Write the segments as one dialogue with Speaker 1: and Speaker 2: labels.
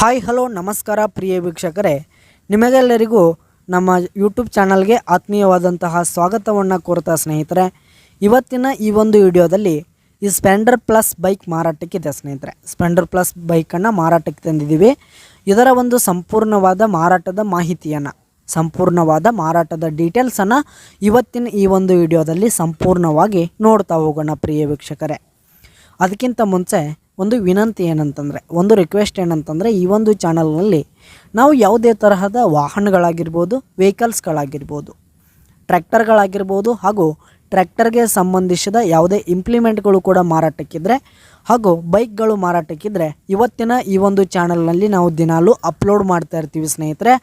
Speaker 1: Hi, hello, ನಮಸ್ಕಾರ ಪ್ರಿಯ ವೀಕ್ಷಕರೇ. ನಿಮಗೆಲ್ಲರಿಗೂ ನಮ್ಮ ಯೂಟ್ಯೂಬ್ ಚಾನಲ್ಗೆ ಆತ್ಮೀಯವಾದಂತಹ ಸ್ವಾಗತವನ್ನು ಕೋರ್ತಾ ಸ್ನೇಹಿತರೆ. ಇವತ್ತಿನ ಈ ಒಂದು ವಿಡಿಯೋದಲ್ಲಿ ಈ ಸ್ಪೆಂಡರ್ ಪ್ಲಸ್ ಬೈಕ್ ಮಾರಾಟಕ್ಕಿದೆ ಸ್ನೇಹಿತರೆ. ಸ್ಪೆಂಡರ್ ಪ್ಲಸ್ ಬೈಕನ್ನು ಮಾರಾಟಕ್ಕೆ ತಂದಿದ್ದೀವಿ. ಇದರ ಒಂದು ಸಂಪೂರ್ಣವಾದ ಮಾರಾಟದ ಮಾಹಿತಿಯನ್ನು, ಸಂಪೂರ್ಣವಾದ ಮಾರಾಟದ ಡೀಟೇಲ್ಸನ್ನು ಇವತ್ತಿನ ಈ ಒಂದು ವಿಡಿಯೋದಲ್ಲಿ ಸಂಪೂರ್ಣವಾಗಿ ನೋಡ್ತಾ ಹೋಗೋಣ ಪ್ರಿಯ ವೀಕ್ಷಕರೇ. ಅದಕ್ಕಿಂತ ಮುಂಚೆ ಒಂದು ವಿನಂತಿ ಏನಂತಂದರೆ, ಒಂದು ರಿಕ್ವೆಸ್ಟ್ ಏನಂತಂದರೆ, ಈ ಒಂದು ಚಾನಲ್ನಲ್ಲಿ ನಾವು ಯಾವುದೇ ತರಹದ ವಾಹನಗಳಾಗಿರ್ಬೋದು ವೆಹಿಕಲ್ಸ್ಗಳಾಗಿರ್ಬೋದು ಟ್ರ್ಯಾಕ್ಟರ್ಗಳಾಗಿರ್ಬೋದು ಹಾಗೂ ಟ್ರ್ಯಾಕ್ಟರ್ಗೆ ಸಂಬಂಧಿಸಿದ ಯಾವುದೇ ಇಂಪ್ಲಿಮೆಂಟ್ಗಳು ಕೂಡ ಮಾರಾಟಕ್ಕಿದ್ರೆ ಹಾಗೂ ಬೈಕ್ಗಳು ಮಾರಾಟಕ್ಕಿದ್ರೆ ಇವತ್ತಿನ ಈ ಒಂದು ಚಾನಲ್ನಲ್ಲಿ ನಾವು ದಿನಾಲೂ ಅಪ್ಲೋಡ್ ಮಾಡ್ತಾ ಇರ್ತೀವಿ ಸ್ನೇಹಿತರೆ.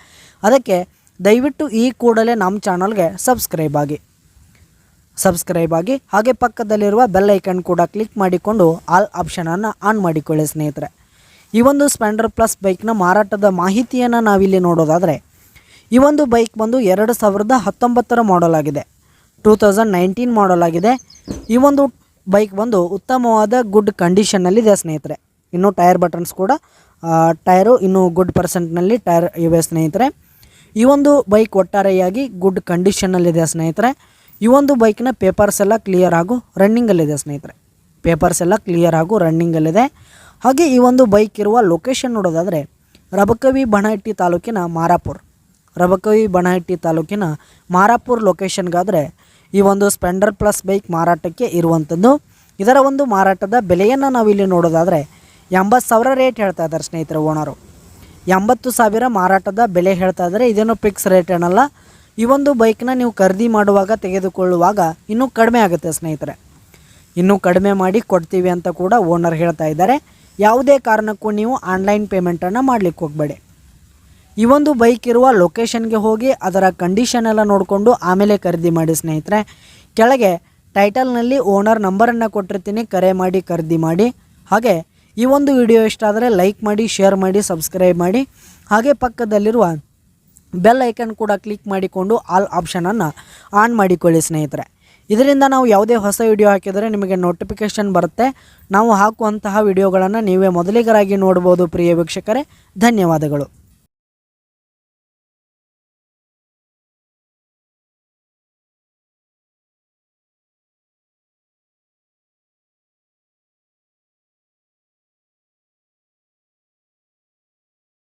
Speaker 1: ಅದಕ್ಕೆ ದಯವಿಟ್ಟು ಈ ಕೂಡಲೇ ನಮ್ಮ ಚಾನಲ್ಗೆ ಸಬ್ಸ್ಕ್ರೈಬ್ ಆಗಿ. ಸಬ್ಸ್ಕ್ರೈಬ್ ಆಗಿ ಹಾಗೆ ಪಕ್ಕದಲ್ಲಿರುವ ಬೆಲ್ ಐಕನ್ ಕೂಡ ಕ್ಲಿಕ್ ಮಾಡಿಕೊಂಡು ಆಲ್ ಆಪ್ಷನನ್ನು ಆನ್ ಮಾಡಿಕೊಳ್ಳಿ ಸ್ನೇಹಿತರೆ. ಈ ಒಂದು ಸ್ಪೆಂಡರ್ ಪ್ಲಸ್ ಬೈಕ್ನ ಮಾರಾಟದ ಮಾಹಿತಿಯನ್ನು ನಾವಿಲ್ಲಿ ನೋಡೋದಾದರೆ, ಈ ಒಂದು ಬೈಕ್ ಬಂದು ಎರಡು ಸಾವಿರದ ಹತ್ತೊಂಬತ್ತರ ಮಾಡಲ್ ಆಗಿದೆ. ಟೂ ತೌಸಂಡ್ ನೈನ್ಟೀನ್ ಮಾಡಲ್ ಆಗಿದೆ. ಈ ಒಂದು ಬೈಕ್ ಬಂದು ಉತ್ತಮವಾದ ಗುಡ್ ಕಂಡೀಷನ್ನಲ್ಲಿದೆ ಸ್ನೇಹಿತರೆ. ಇನ್ನು ಟೈರ್ ಬಟನ್ಸ್ ಕೂಡ ಟೈರು ಇನ್ನು ಗುಡ್ ಪರ್ಸೆಂಟ್ನಲ್ಲಿ ಟೈರ್ ಇವೆ ಸ್ನೇಹಿತರೆ. ಈ ಒಂದು ಬೈಕ್ ಒಟ್ಟಾರೆಯಾಗಿ ಗುಡ್ ಕಂಡೀಷನ್ನಲ್ಲಿದೆ ಸ್ನೇಹಿತರೆ. ಈ ಒಂದು ಬೈಕ್ನ ಪೇಪರ್ಸ್ ಎಲ್ಲ ಕ್ಲಿಯರ್ ಆಗು ರನ್ನಿಂಗಲ್ಲಿದೆ ಸ್ನೇಹಿತರೆ. ಪೇಪರ್ಸ್ ಎಲ್ಲ ಕ್ಲಿಯರ್ ಆಗು ರನ್ನಿಂಗಲ್ಲಿದೆ ಹಾಗೆ ಈ ಒಂದು ಬೈಕ್ ಇರುವ ಲೊಕೇಶನ್ ನೋಡೋದಾದರೆ ರಬಕವಿ ಬಣಹಟ್ಟಿ ತಾಲೂಕಿನ ಮಾರಾಪುರ್ ರಬಕವಿ ಬಣಹಟ್ಟಿ ತಾಲೂಕಿನ ಮಾರಾಪುರ್ ಲೊಕೇಶನ್ಗಾದರೆ ಈ ಒಂದು ಸ್ಪೆಂಡರ್ ಪ್ಲಸ್ ಬೈಕ್ ಮಾರಾಟಕ್ಕೆ ಇರುವಂಥದ್ದು ಇದರ ಒಂದು ಮಾರಾಟದ ಬೆಲೆಯನ್ನು ನಾವಿಲ್ಲಿ ನೋಡೋದಾದರೆ, ಎಂಬತ್ತು ಸಾವಿರ ರೇಟ್ ಹೇಳ್ತಾ ಇದ್ದಾರೆ ಸ್ನೇಹಿತರೆ ಓನರು. ಎಂಬತ್ತು ಸಾವಿರ ಮಾರಾಟದ ಬೆಲೆ ಹೇಳ್ತಾ ಇದ್ದಾರೆ. ಇದೇನು ಫಿಕ್ಸ್ ರೇಟ್ ಏನಲ್ಲ. ಈ ಒಂದು ಬೈಕ್ನ ನೀವು ಖರೀದಿ ಮಾಡುವಾಗ ತೆಗೆದುಕೊಳ್ಳುವಾಗ ಇನ್ನೂ ಕಡಿಮೆ ಆಗುತ್ತೆ ಸ್ನೇಹಿತರೆ. ಇನ್ನೂ ಕಡಿಮೆ ಮಾಡಿ ಕೊಡ್ತೀವಿ ಅಂತ ಕೂಡ ಓನರ್ ಹೇಳ್ತಾ ಇದ್ದಾರೆ. ಯಾವುದೇ ಕಾರಣಕ್ಕೂ ನೀವು ಆನ್ಲೈನ್ ಪೇಮೆಂಟನ್ನು ಮಾಡಲಿಕ್ಕೆ ಹೋಗಬೇಡಿ. ಈ ಒಂದು ಬೈಕ್ ಇರುವ ಲೊಕೇಶನ್ಗೆ ಹೋಗಿ ಅದರ ಕಂಡೀಷನ್ ಎಲ್ಲ ನೋಡಿಕೊಂಡು ಆಮೇಲೆ ಖರೀದಿ ಮಾಡಿ ಸ್ನೇಹಿತರೆ. ಕೆಳಗೆ ಟೈಟಲ್ನಲ್ಲಿ ಓನರ್ ನಂಬರನ್ನು ಕೊಟ್ಟಿರ್ತೀನಿ, ಕರೆ ಮಾಡಿ, ಖರೀದಿ ಮಾಡಿ. ಹಾಗೆ ಈ ಒಂದು ವಿಡಿಯೋ ಇಷ್ಟ ಆದರೆ ಲೈಕ್ ಮಾಡಿ ಶೇರ್ ಮಾಡಿ ಸಬ್ಸ್ಕ್ರೈಬ್ ಮಾಡಿ. ಹಾಗೆ ಪಕ್ಕದಲ್ಲಿರುವ ಬೆಲ್ ಐಕನ್ ಕೂಡ ಕ್ಲಿಕ್ ಮಾಡಿಕೊಂಡು ಆಲ್ ಆಪ್ಷನನ್ನು ಆನ್ ಮಾಡಿಕೊಳ್ಳಿ ಸ್ನೇಹಿತರೆ. ಇದರಿಂದ ನಾವು ಯಾವುದೇ ಹೊಸ ವಿಡಿಯೋ ಹಾಕಿದರೆ ನಿಮಗೆ ನೋಟಿಫಿಕೇಷನ್ ಬರುತ್ತೆ. ನಾವು ಹಾಕುವಂತಹ ವಿಡಿಯೋಗಳನ್ನು ನೀವೇ ಮೊದಲಿಗರಾಗಿ ನೋಡ್ಬೋದು, ಪ್ರಿಯ ವೀಕ್ಷಕರೇ. ಧನ್ಯವಾದಗಳು.